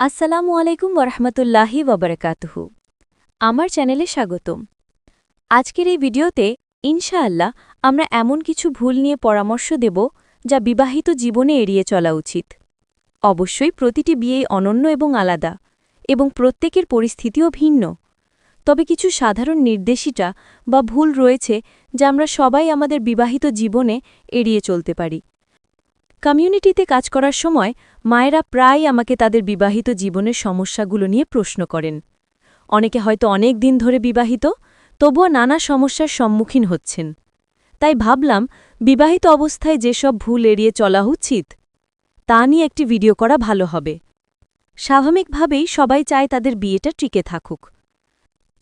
আসসালামু আলাইকুম ওরহমতুল্লাহি ওবরকাতুহু আমার চ্যানেলে স্বাগতম। আজকের এই ভিডিওতে, ইনশাআল্লাহ, আমরা এমন কিছু ভুল নিয়ে পরামর্শ দেব যা বিবাহিত জীবনে এড়িয়ে চলা উচিত। অবশ্যই প্রতিটি বিয়েই অনন্য এবং আলাদা এবং প্রত্যেকের পরিস্থিতিও ভিন্ন। তবে কিছু সাধারণ নির্দেশিটা বা ভুল রয়েছে যা আমরা সবাই আমাদের বিবাহিত জীবনে এড়িয়ে চলতে পারি। কমিউনিটিতে কাজ করার সময় মায়েরা প্রায় আমাকে তাদের বিবাহিত জীবনের সমস্যাগুলো নিয়ে প্রশ্ন করেন। অনেকে হয়তো অনেক দিন ধরে বিবাহিত, তবুও নানা সমস্যার সম্মুখীন হচ্ছেন। তাই ভাবলাম, বিবাহিত অবস্থায় যেসব ভুল এড়িয়ে চলা উচিত, তা নিয়ে একটি ভিডিও করা ভালো হবে। স্বাভাবিকভাবেই সবাই চায় তাদের বিয়েটা টিকে থাকুক।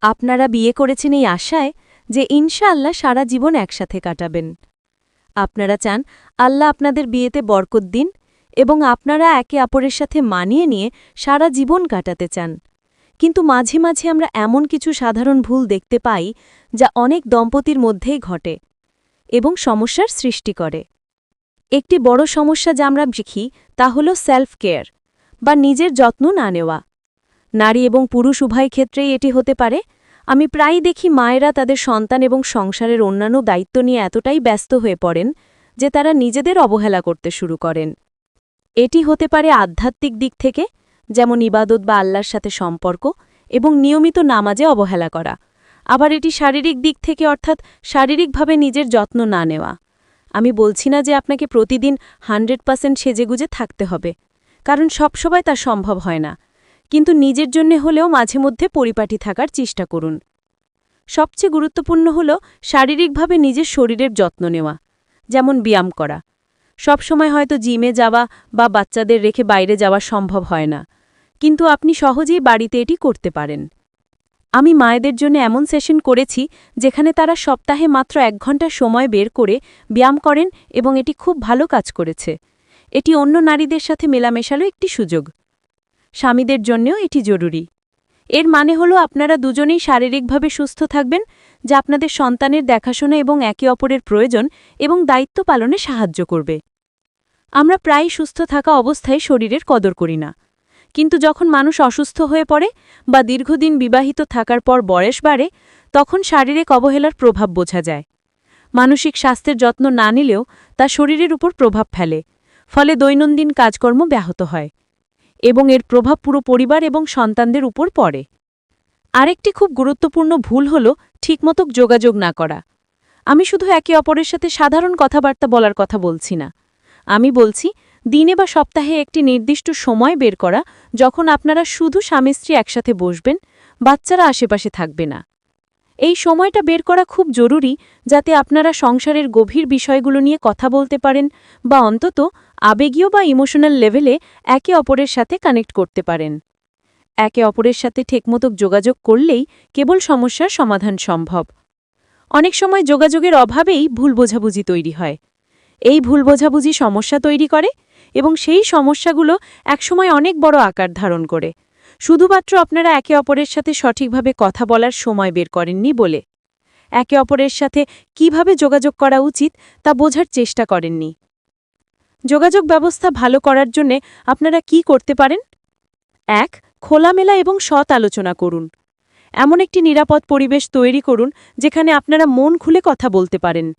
আপনারা বিয়ে করেছেন এই আশায় যে ইনশাআল্লাহ সারা জীবন একসাথে কাটাবেন। আপনারা চান আল্লাহ আপনাদের বিয়েতে বরকত দিন এবং আপনারা একে অপরের সাথে মানিয়ে নিয়ে সারা জীবন কাটাতে চান। কিন্তু মাঝে মাঝে আমরা এমন কিছু সাধারণ ভুল দেখতে পাই যা অনেক দম্পতির মধ্যেই ঘটে এবং সমস্যার সৃষ্টি করে। একটি বড় সমস্যা যা আমরা শিখি তা হল সেলফ কেয়ার বা নিজের যত্ন না নেওয়া। নারী এবং পুরুষ উভয় ক্ষেত্রেই এটি হতে পারে আমি প্রায়ই দেখি মায়েরা তাদের সন্তান এবং সংসারের অন্যান্য দায়িত্ব নিয়ে এতটাই ব্যস্ত হয়ে পড়েন যে তারা নিজেদের অবহেলা করতে শুরু করেন। এটি হতে পারে আধ্যাত্মিক দিক থেকে, যেমন ইবাদত বা আল্লাহর সাথে সম্পর্ক এবং নিয়মিত নামাজে অবহেলা করা। আবার এটি শারীরিক দিক থেকে অর্থাৎ শারীরিকভাবে নিজের যত্ন না নেওয়া। আমি বলছি না যে আপনাকে প্রতিদিন হান্ড্রেড পার্সেন্ট সেজেগুজে থাকতে হবে, কারণ সবসময় তা সম্ভব হয় না। কিন্তু নিজের জন্যে হলেও মাঝে মধ্যে পরিপাটি থাকার চেষ্টা করুন। সবচেয়ে গুরুত্বপূর্ণ হল শারীরিকভাবে নিজের শরীরের যত্ন নেওয়া, যেমন ব্যায়াম করা। সবসময় হয়তো জিমে যাওয়া বা বাচ্চাদের রেখে বাইরে যাওয়া সম্ভব হয় না, কিন্তু আপনি সহজেই বাড়িতে এটি করতে পারেন। আমি মায়েদের জন্য এমন সেশন করেছি যেখানে তারা সপ্তাহে মাত্র এক ঘণ্টা সময় বের করে ব্যায়াম করেন এবং এটি খুব ভালো কাজ করেছে। এটি অন্য নারীদের সাথে মেলামেশারও একটি সুযোগ। স্বামীদের জন্যও এটি জরুরি। এর মানে হলো আপনারা দুজনেই শারীরিকভাবে সুস্থ থাকবেন, যা আপনাদের সন্তানের দেখাশোনা এবং একে অপরের প্রয়োজন এবং দায়িত্ব পালনে সাহায্য করবে। আমরা প্রায় সুস্থ থাকা অবস্থায় শরীরের কদর করি না। কিন্তু যখন মানুষ অসুস্থ হয়ে পড়ে বা দীর্ঘদিন বিবাহিত থাকার পর বয়স বাড়ে, তখন শারীরিক অবহেলার প্রভাব বোঝা যায়। মানসিক স্বাস্থ্যের যত্ন না নিলেও তা শরীরের উপর প্রভাব ফেলে, ফলে দৈনন্দিন কাজকর্ম ব্যাহত হয়। এবং এর প্রভাব পুরো পরিবার এবং সন্তানদের উপর পড়ে। আরেকটি খুব গুরুত্বপূর্ণ ভুল হল ঠিকমতো যোগাযোগ না করা। আমি শুধু একে অপরের সাথে সাধারণ কথাবার্তা বলার কথা বলছি না। আমি বলছি, দিনে বা সপ্তাহে একটি নির্দিষ্ট সময় বের করা যখন আপনারা শুধু স্বামী স্ত্রী একসাথে বসবেন, বাচ্চারা আশেপাশে থাকবে না। এই সময়টা বের করা খুব জরুরি যাতে আপনারা সংসারের গভীর বিষয়গুলো নিয়ে কথা বলতে পারেন বা অন্তত আবেগীয় বা ইমোশনাল লেভেলে একে অপরের সাথে কানেক্ট করতে পারেন। একে অপরের সাথে ঠিকমতো যোগাযোগ করলেই কেবল সমস্যার সমাধান সম্ভব। অনেক সময় যোগাযোগের অভাবেই ভুল বোঝাবুঝি তৈরি হয়। এই ভুল বোঝাবুঝি সমস্যা তৈরি করে এবং সেই সমস্যাগুলো একসময় অনেক বড় আকার ধারণ করে। শুধুমাত্র আপনারা একে অপরের সাথে সঠিকভাবে কথা বলার সময় বের করেননি বলে। একে অপরের সাথে কীভাবে যোগাযোগ করা উচিত তা বোঝার চেষ্টা করেননি। যোগাযোগ ব্যবস্থা ভালো করার জন্যে আপনারা কি করতে পারেন? এক, খোলামেলা এবং সৎ আলোচনা করুন। এমন একটি নিরাপদ পরিবেশ তৈরি করুন যেখানে আপনারা মন খুলে কথা বলতে পারেন।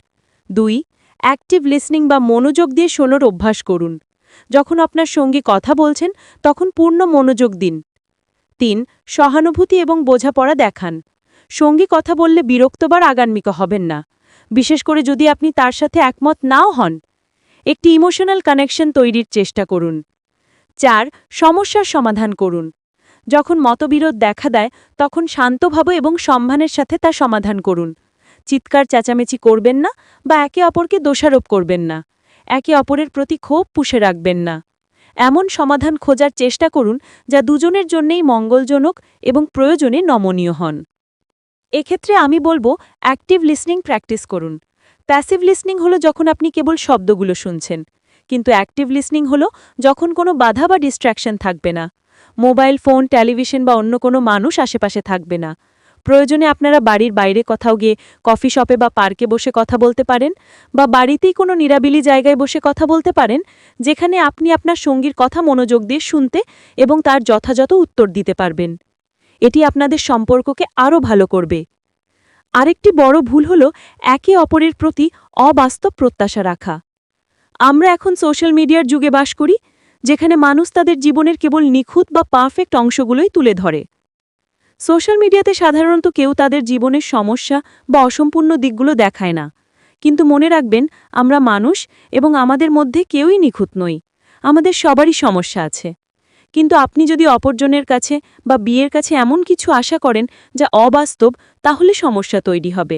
দুই অ্যাক্টিভ লিসনিং বা মনোযোগ দিয়ে শোনোর অভ্যাস করুন। যখন আপনার সঙ্গী কথা বলছেন, তখন পূর্ণ মনোযোগ দিন। তিন, সহানুভূতি এবং বোঝাপড়া দেখান। সঙ্গী কথা বললে বিরক্তবার আগান্মিক হবেন না। বিশেষ করে যদি আপনি তার সাথে একমত নাও হন একটি ইমোশনাল কানেকশন তৈরির চেষ্টা করুন। চার, সমস্যার সমাধান করুন। যখন মতবিরোধ দেখা দেয়, তখন শান্তভাবে এবং সম্মানের সাথে তা সমাধান করুন। চিৎকার চেঁচামেচি করবেন না বা একে অপরকে দোষারোপ করবেন না। একে অপরের প্রতি ক্ষোভ পুষে রাখবেন না। এমন সমাধান খোঁজার চেষ্টা করুন যা দুজনের জন্যেই মঙ্গলজনক এবং প্রয়োজনে নমনীয় হন। এক্ষেত্রে আমি বলব অ্যাক্টিভ লিসনিং প্র্যাকটিস করুন। প্যাসিভ লিসনিং হলো যখন আপনি কেবল শব্দগুলো শুনছেন, কিন্তু অ্যাক্টিভ লিসনিং হলো যখন কোনো বাধা বা ডিস্ট্র্যাকশন থাকবে না। মোবাইল ফোন টেলিভিশন বা অন্য কোনো মানুষ আশেপাশে থাকবে না। প্রয়োজনে আপনারা বাড়ির বাইরে কোথাও গিয়ে কফি শপে বা পার্কে বসে কথা বলতে পারেন বা বাড়িতেই কোনো নিরাবিলি জায়গায় বসে কথা বলতে পারেন, যেখানে আপনি আপনার সঙ্গীর কথা মনোযোগ দিয়ে শুনতে এবং তার যথাযথ উত্তর দিতে পারবেন। এটি আপনাদের সম্পর্ককে আরও ভালো করবে। আরেকটি বড় ভুল হল একে অপরের প্রতি অবাস্তব প্রত্যাশা রাখা। আমরা এখন সোশ্যাল মিডিয়ার যুগে বাস করি, যেখানে মানুষ তাদের জীবনের কেবল নিখুঁত বা পারফেক্ট অংশগুলোই তুলে ধরে। সোশ্যাল মিডিয়াতে সাধারণত কেউ তাদের জীবনের সমস্যা বা অসম্পূর্ণ দিকগুলো দেখায় না। কিন্তু মনে রাখবেন, আমরা মানুষ এবং আমাদের মধ্যে কেউই নিখুঁত নই। আমাদের সবারই সমস্যা আছে। কিন্তু আপনি যদি অপরজনের কাছে বা বিয়ের কাছে এমন কিছু আশা করেন যা অবাস্তব তাহলে সমস্যা তৈরি হবে।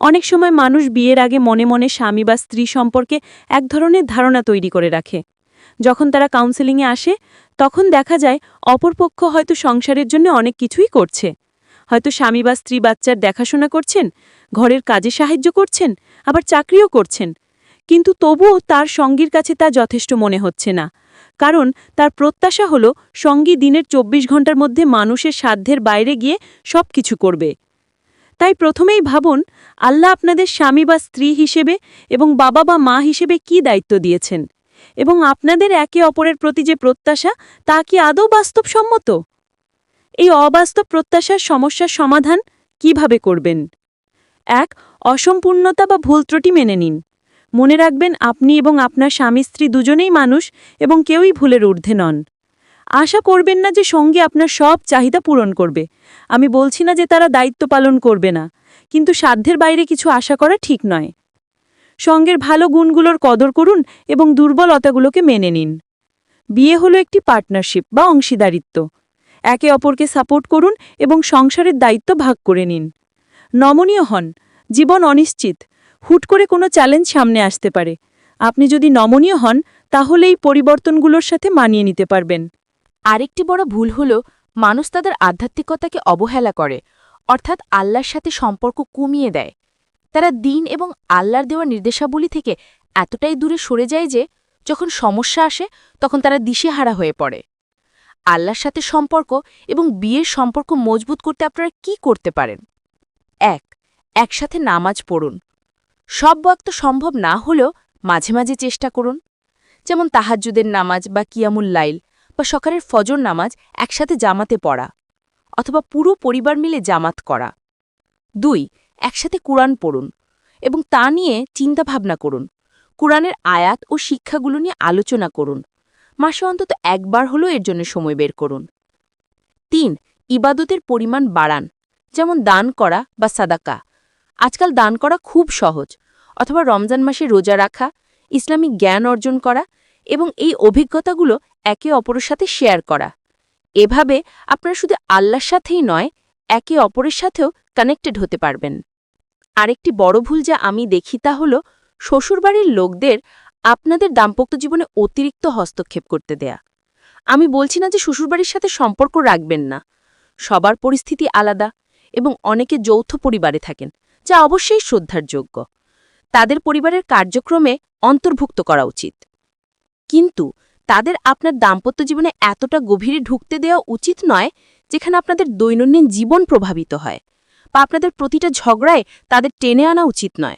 অনেক সময় মানুষ বিয়ের আগে মনে মনে স্বামী বা স্ত্রী সম্পর্কে এক ধরনের ধারণা তৈরি করে রাখে। যখন তারা কাউন্সেলিংয়ে আসে, তখন দেখা যায় অপরপক্ষ হয়তো সংসারের জন্য অনেক কিছুই করছে। হয়তো স্বামী বা স্ত্রী বাচ্চার দেখাশোনা করছেন, ঘরের কাজে সাহায্য করছেন, আবার চাকরিও করছেন। কিন্তু তবুও তার সঙ্গীর কাছে তা যথেষ্ট মনে হচ্ছে না। কারণ তার প্রত্যাশা হল সঙ্গী দিনের ২৪ ঘণ্টার মধ্যে মানুষের সাধ্যের বাইরে গিয়ে সব কিছু করবে। তাই প্রথমেই ভাবুন, আল্লাহ আপনাদের স্বামী বা স্ত্রী হিসেবে এবং বাবা বা মা হিসেবে কি দায়িত্ব দিয়েছেন? এবং আপনাদের একে অপরের প্রতি যে প্রত্যাশা, তা কি আদৌ বাস্তবসম্মত? এই অবাস্তব প্রত্যাশার সমস্যার সমাধান কীভাবে করবেন? এক, অসম্পূর্ণতা বা ভুল ত্রুটি মেনে নিন। মনে রাখবেন, আপনি এবং আপনার স্বামী স্ত্রী দুজনেই মানুষ এবং কেউই ভুলের ঊর্ধ্বে নন। আশা করবেন না যে সঙ্গে আপনার সব চাহিদা পূরণ করবে। আমি বলছি না যে তারা দায়িত্ব পালন করবে না, কিন্তু সাধ্যের বাইরে কিছু আশা করা ঠিক নয়। সঙ্গের ভালো গুণগুলোর কদর করুন এবং দুর্বলতাগুলোকে মেনে নিন। বিয়ে হলো একটি পার্টনারশিপ বা অংশীদারিত্ব। একে অপরকে সাপোর্ট করুন এবং সংসারের দায়িত্ব ভাগ করে নিন। নমনীয় হন, জীবন অনিশ্চিত, হুট করে কোনো চ্যালেঞ্জ সামনে আসতে পারে। আপনি যদি নমনীয় হন, তাহলে এই পরিবর্তনগুলোর সাথে মানিয়ে নিতে পারবেন। আরেকটি বড় ভুল হল, মানুষ তাদের আধ্যাত্মিকতাকে অবহেলা করে, অর্থাৎ আল্লাহর সাথে সম্পর্ক কমিয়ে দেয়। তারা দিন এবং আল্লাহর দেওয়া নির্দেশাবলী থেকে এতটাই দূরে সরে যায় যে, যখন সমস্যা আসে, তখন তারা দিশেহারা হয়ে পড়ে। আল্লাহর সাথে সম্পর্ক এবং বিয়ের সম্পর্ক মজবুত করতে আপনারা কি করতে পারেন? এক, একসাথে নামাজ পড়ুন। সব বক্ত সম্ভব না হলেও মাঝে মাঝে চেষ্টা করুন। যেমন তাহাজ্জুদের নামাজ বা কিয়ামুল লাইল বা সকালের ফজর নামাজ একসাথে জামাতে পড়া অথবা পুরো পরিবার মিলে জামাত করা। দুই, একসাথে কুরআন পড়ুন এবং তা নিয়ে চিন্তাভাবনা করুন। কুরআনের আয়াত ও শিক্ষাগুলো নিয়ে আলোচনা করুন। মাসে অন্তত একবার হলেও এর জন্য সময় বের করুন। তিন, ইবাদতের পরিমাণ বাড়ান, যেমন দান করা বা সাদাকা। আজকাল দান করা খুব সহজ, অথবা রমজান মাসে রোজা রাখা, ইসলামিক জ্ঞান অর্জন করা এবং এই অভিজ্ঞতাগুলো একে অপরের সাথে শেয়ার করা। এভাবে আপনারা শুধু আল্লাহর সাথেই নয়, একে অপরের সাথেও কানেক্টেড হতে পারবেন। আরেকটি বড় ভুল যা আমি দেখি তা হল, শ্বশুরবাড়ির লোকদের আপনাদের দাম্পত্য জীবনে অতিরিক্ত হস্তক্ষেপ করতে দেয়া। আমি বলছি না যে শ্বশুরবাড়ির সাথে সম্পর্ক রাখবেন না। সবার পরিস্থিতি আলাদা এবং অনেকে যৌথ পরিবারে থাকেন, যা অবশ্যই শ্রদ্ধার যোগ্য। তাদের পরিবারের কার্যক্রমে অন্তর্ভুক্ত করা উচিত। কিন্তু তাদের আপনার দাম্পত্য জীবনে এতটা গভীরে ঢুকতে দেওয়া উচিত নয় যেখানে আপনাদের দৈনন্দিন জীবন প্রভাবিত হয় বা আপনাদের প্রতিটা ঝগড়ায় তাদের টেনে আনা উচিত নয়।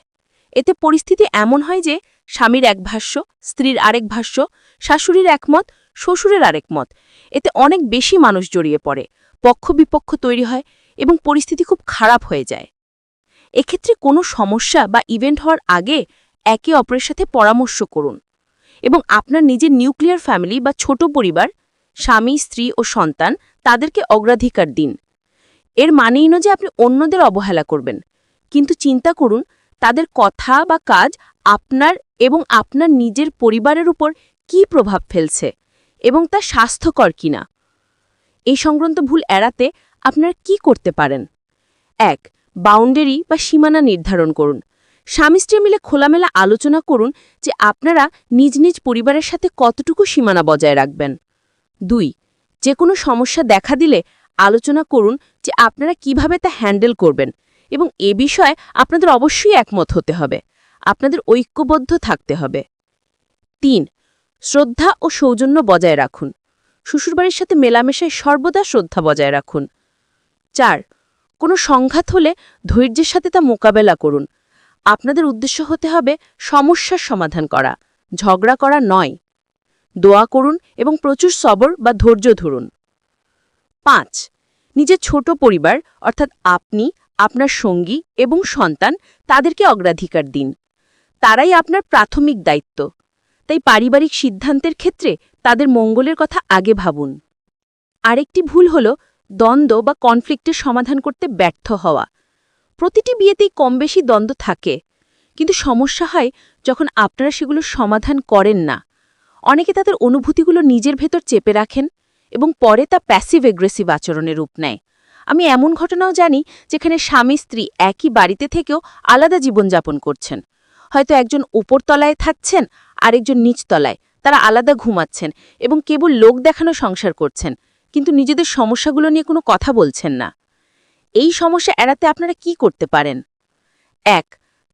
এতে পরিস্থিতি এমন হয় যে স্বামীর এক ভাষ্য, স্ত্রীর আরেক ভাষ্য, শাশুড়ির একমত, শ্বশুরের আরেক মত। এতে অনেক বেশি মানুষ জড়িয়ে পড়ে পক্ষ বিপক্ষ তৈরি হয় এবং পরিস্থিতি খুব খারাপ হয়ে যায়। এক্ষেত্রে কোনো সমস্যা বা ইভেন্ট হওয়ার আগে একে অপরের সাথে পরামর্শ করুন। এবং আপনার নিজের নিউক্লিয়ার ফ্যামিলি বা ছোট পরিবার, স্বামী, স্ত্রী ও সন্তান তাদেরকে অগ্রাধিকার দিন। এর মানেই ন যে আপনি অন্যদের অবহেলা করবেন। কিন্তু চিন্তা করুন, তাদের কথা বা কাজ আপনার এবং আপনার নিজের পরিবারের উপর কি প্রভাব ফেলছে এবং তা স্বাস্থ্যকর কিনা। এই সংক্রান্ত ভুল এড়াতে আপনারা কি করতে পারেন? এক, বাউন্ডারি বা সীমানা নির্ধারণ করুন। স্বামী স্ত্রী মিলে খোলামেলা আলোচনা করুন যে আপনারা নিজ নিজ পরিবারের সাথে কতটুকু সীমানা বজায় রাখবেন। দুই যে কোনো সমস্যা দেখা দিলে আলোচনা করুন যে আপনারা কীভাবে তা হ্যান্ডেল করবেন এবং এ বিষয়ে আপনাদের অবশ্যই একমত হতে হবে। আপনাদের ঐক্যবদ্ধ থাকতে হবে। তিন, শ্রদ্ধা ও সৌজন্য বজায় রাখুন। শ্বশুরবাড়ির সাথে মেলামেশায় সর্বদা শ্রদ্ধা বজায় রাখুন। চার, কোনো সংঘাত হলে ধৈর্যের সাথে তা মোকাবেলা করুন। আপনাদের উদ্দেশ্য হতে হবে সমস্যার সমাধান করা, ঝগড়া করা নয়। দোয়া করুন এবং প্রচুর সবর বা ধৈর্য ধরুন। পাঁচ, নিজের ছোট পরিবার, অর্থাৎ আপনি, আপনার সঙ্গী এবং সন্তান, তাদেরকে অগ্রাধিকার দিন। তারাই আপনার প্রাথমিক দায়িত্ব। তাই পারিবারিক সিদ্ধান্তের ক্ষেত্রে তাদের মঙ্গলের কথা আগে ভাবুন। আরেকটি ভুল হল দ্বন্দ্ব বা কনফ্লিক্টের সমাধান করতে ব্যর্থ হওয়া। প্রতিটি বিয়েতেই কম বেশি দ্বন্দ্ব থাকে। কিন্তু সমস্যা হয় যখন আপনারা সেগুলো সমাধান করেন না। অনেকে তাদের অনুভূতিগুলো নিজের ভেতর চেপে রাখেন এবং পরে তা প্যাসিভ এগ্রেসিভ আচরণের রূপ নেয়। আমি এমন ঘটনাও জানি যেখানে স্বামী স্ত্রী একই বাড়িতে থেকেও আলাদা জীবনযাপন করছেন। হয়তো একজন উপরতলায় থাকছেন, আরেকজন নিচতলায়। তারা আলাদা ঘুমাচ্ছেন এবং কেবল লোক দেখানো সংসার করছেন। কিন্তু নিজেদের সমস্যাগুলো নিয়ে কোনো কথা বলছেন না। এই সমস্যা এড়াতে আপনারা কি করতে পারেন? এক,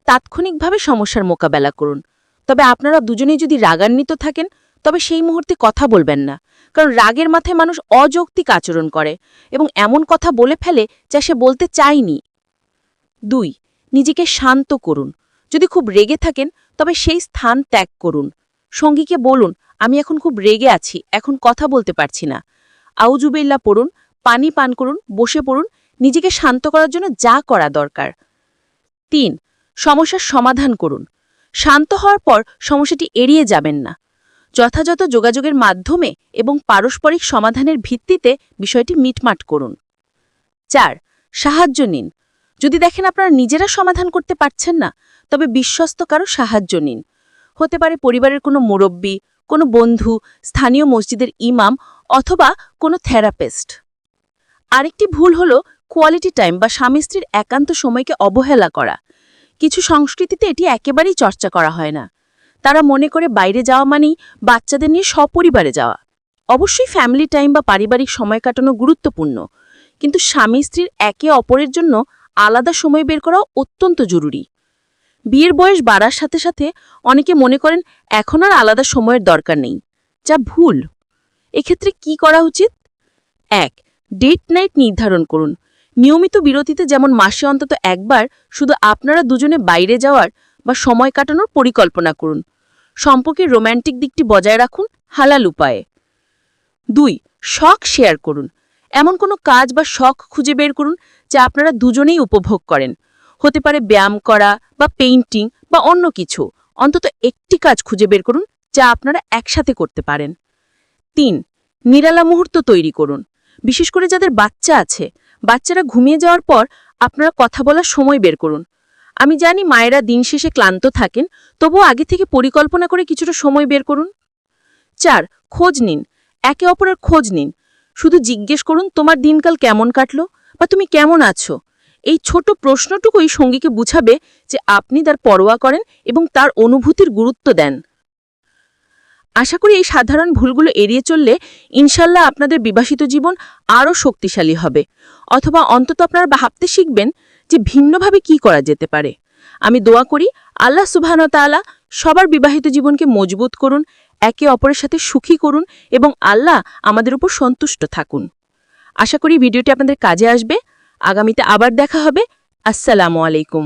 তাৎক্ষণিকভাবে সমস্যার মোকাবেলা করুন। তবে আপনারা দুজনেই যদি রাগান্বিত থাকেন, তবে সেই মুহূর্তে কথা বলবেন না। কারণ রাগের মাথায় মানুষ অযৌক্তিক আচরণ করে এবং এমন কথা বলে ফেলে যা সে বলতে চায়নি। দুই, নিজেকে শান্ত করুন। যদি খুব রেগে থাকেন, তবে সেই স্থান ত্যাগ করুন। সঙ্গীকে বলুন, আমি এখন খুব রেগে আছি, এখন কথা বলতে পারছি না। আউজুবেল্লা পড়ুন, পানি পান করুন, বসে পড়ুন নিজেকে শান্ত করার জন্য যা করা দরকার। তিন, সমস্যার সমাধান করুন। শান্ত হওয়ার পর সমস্যাটি এড়িয়ে যাবেন না। যথাযথ যোগাযোগের মাধ্যমে এবং পারস্পরিক সমাধানের ভিত্তিতে বিষয়টি মিটমাট করুন। চার, সাহায্য নিন। যদি দেখেন আপনারা নিজেরা সমাধান করতে পারছেন না, তবে বিশ্বস্ত কারও সাহায্য নিন। হতে পারে পরিবারের কোনো মুরব্বী, কোনো বন্ধু, স্থানীয় মসজিদের ইমাম অথবা কোনো থেরাপিস্ট। আরেকটি ভুল হল কোয়ালিটি টাইম বা স্বামী স্ত্রীর একান্ত সময়কে অবহেলা করা। কিছু সংস্কৃতিতে এটি একেবারেই চর্চা করা হয় না। তারা মনে করে বাইরে যাওয়া মানেই বাচ্চাদের নিয়ে সপরিবারে যাওয়া। অবশ্যই ফ্যামিলি টাইম বা পারিবারিক সময় কাটানো গুরুত্বপূর্ণ। কিন্তু স্বামী স্ত্রীর একে অপরের জন্য আলাদা সময় বের করাও অত্যন্ত জরুরি। বিয়ের বয়স বাড়ার সাথে সাথে অনেকে মনে করেন এখন আর আলাদা সময়ের দরকার নেই। যা ভুল। এক্ষেত্রে কি করা উচিত? এক ডেট নাইট নির্ধারণ করুন। নিয়মিত বিরতিতে যেমন মাসে অন্তত একবার শুধু আপনারা দুজনে বাইরে যাওয়ার বা সময় কাটানোর পরিকল্পনা করুন। সম্পর্কের রোম্যান্টিক দিকটি বজায় রাখুন, হালাল উপায়ে। দুই, শখ শেয়ার করুন। এমন কোনো কাজ বা শখ খুঁজে বের করুন যা আপনারা দুজনেই উপভোগ করেন। হতে পারে ব্যায়াম করা বা পেইন্টিং বা অন্য কিছু। অন্তত একটি কাজ খুঁজে বের করুন যা আপনারা একসাথে করতে পারেন। তিন, নিরালা মুহূর্ত তৈরি করুন। বিশেষ করে যাদের বাচ্চা আছে বাচ্চারা ঘুমিয়ে যাওয়ার পর আপনারা কথা বলার সময় বের করুন। আমি জানি মায়েরা দিন শেষে ক্লান্ত থাকেন, তবুও আগে থেকে পরিকল্পনা করে কিছুটা সময় বের করুন। চার, খোঁজ নিন। একে অপরের খোঁজ নিন। শুধু জিজ্ঞেস করুন, তোমার দিনকাল কেমন কাটলো বা তুমি কেমন আছো? এই ছোট প্রশ্নটুকুই সঙ্গীকে বুঝাবে যে আপনি তার পরোয়া করেন এবং তার অনুভূতির গুরুত্ব দেন। আশা করি এই সাধারণ ভুলগুলো এড়িয়ে চললে ইনশাল্লাহ আপনাদের বিবাহিত জীবন আরও শক্তিশালী হবে। অথবা অন্তত আপনারা ভাবতে শিখবেন যে ভিন্নভাবে কি করা যেতে পারে। আমি দোয়া করি আল্লাহ সুবাহনতালা সবার বিবাহিত জীবনকে মজবুত করুন, একে অপরের সাথে সুখী করুন এবং আল্লাহ আমাদের উপর সন্তুষ্ট থাকুন। আশা করি ভিডিওটি আপনাদের কাজে আসবে। আগামীতে আবার দেখা হবে। আসসালামু আলাইকুম।